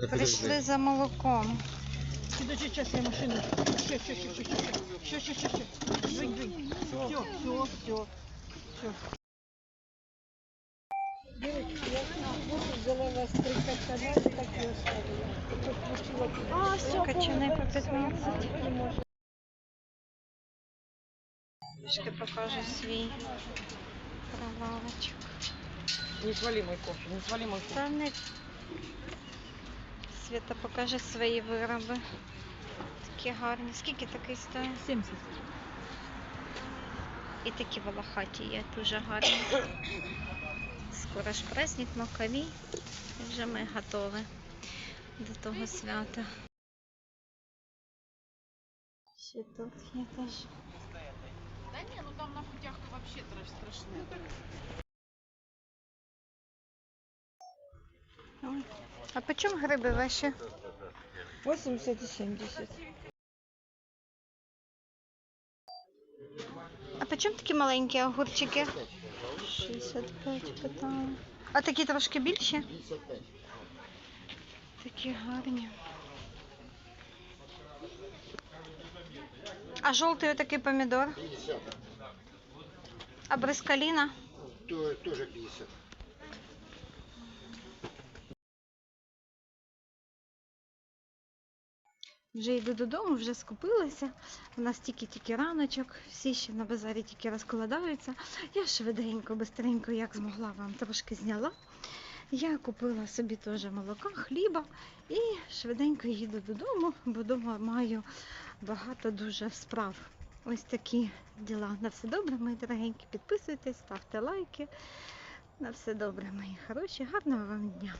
Прийшли за молоком. Підожди, час я машину. Ще, ще, ще, ще, ще, ще, ще, ще, ще. Все, все, все. Все. Все, качани по 15. Ще покажу свій прилавочок. Не свали мой кофе, не свали мой кофе. Та не Свята покаже свої вироби. Такі гарні. Скільки такий стоїть? 70. І такі волохаті є, дуже гарні. Скоро ж праздник Маковій. І вже ми готові до того свята. Ще тут є теж. Да не, ну там на путях то вообще страшно. Ой. А по чому гриби ваші? 80 и 70. А по чому такі маленькі огурчики? 65 питаю. А такі трошки більші? Такі гарні. А жовтий такий помідор? 50. А брискаліна? Тоже 50. Вже йду додому, вже скупилася. У нас тільки-тільки раночок, всі ще на базарі тільки розкладаються. Я швиденько, бистренько, як змогла, вам трошки зняла. Я купила собі теж молока, хліба і швиденько їду додому, бо вдома маю багато дуже справ. Ось такі діла. На все добре, мої дорогенькі. Підписуйтесь, ставте лайки. На все добре, мої хороші. Гарного вам дня.